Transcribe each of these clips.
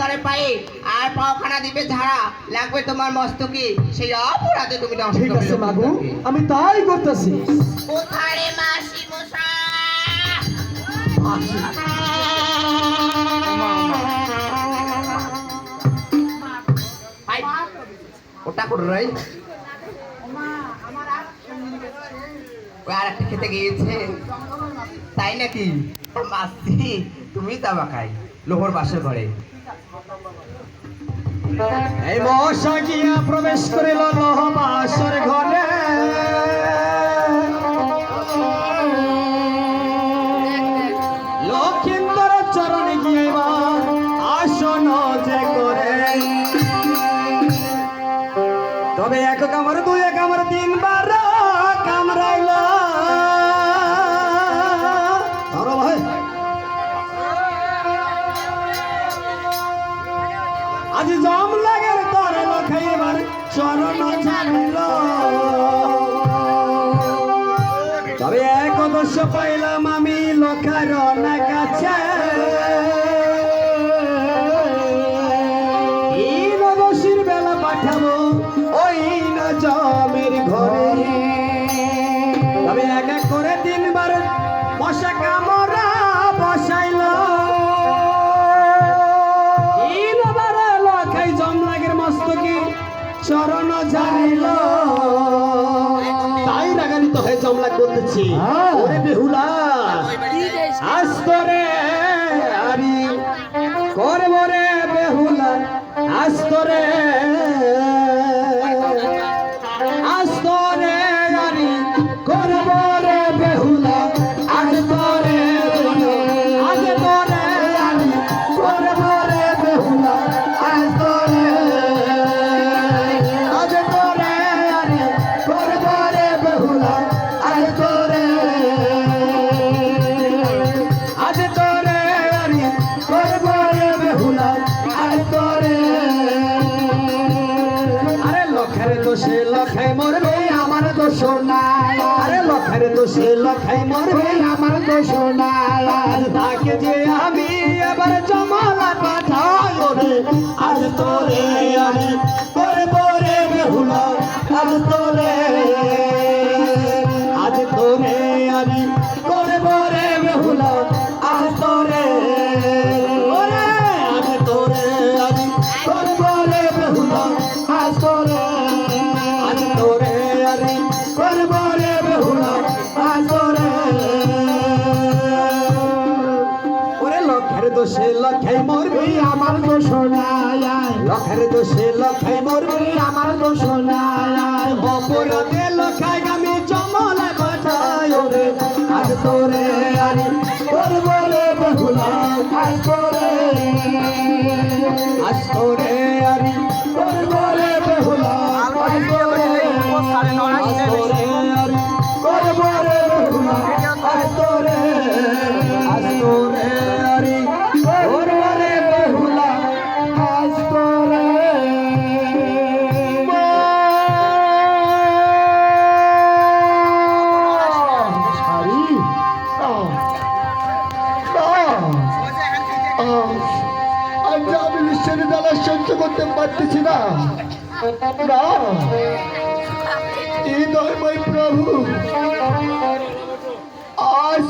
তরে পায়ে। আর পাওখানা দিবে ঝাড়া। লাগবে তোমার মস্তকে। সেই অপরাধে তুমি ঠিক আছে মাগু আমি তাই করতেছি। কোথায় রে মাসি ওটা করে রাই ওই আর একটা খেতে গিয়েছে। তাই নাকি? মাসি তুমি দাবা খাই লোহর বাসের ঘরে। এই মশা গিয়া প্রবেশ করিল নহবাসর ঘরে। তবে এক দশ পাইলাম আমি লোকার কাছে ওরে বেহুলা আস্তরে আরি করব রে বেহুলা আস্তরে দোষে লখাই মরবে আমার দোষ নাই। আরে লখের দোষে লখাই মরবে আমার দোষ আজ তাকে যে আমি এবার জমালা পাঠাই রে আজ তোরে আরি দোষে লক্ষাই মরবি, আমার দোষ নাই। লক্ষের দোষে লক্ষাই মরবি, আমার দোষ নাই। অপরাধে লক্ষাই আমি জমলা পাঠাই ওরে, আজ তোরে আরি করব রে বেহুলা আজ তোরে আজ তোরে আরি করব রে বেহুলা আজ তোরে আজ তোরে আরি করতে পারতেছি না। প্রভু। আজ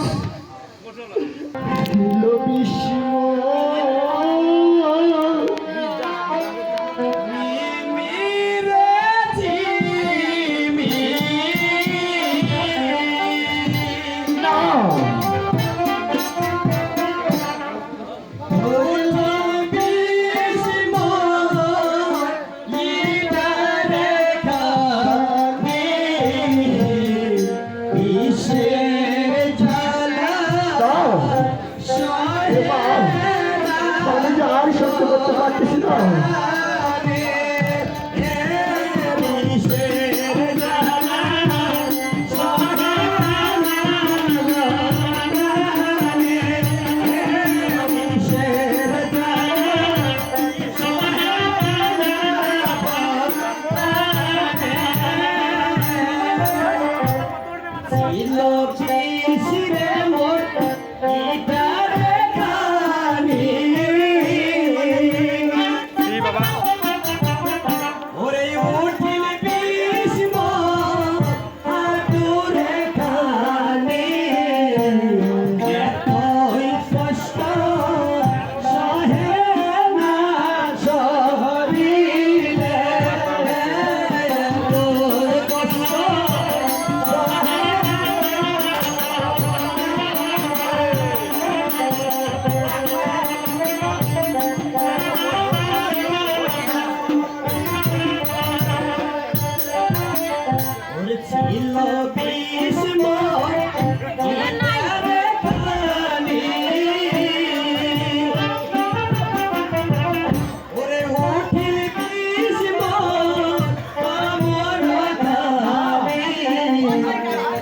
আর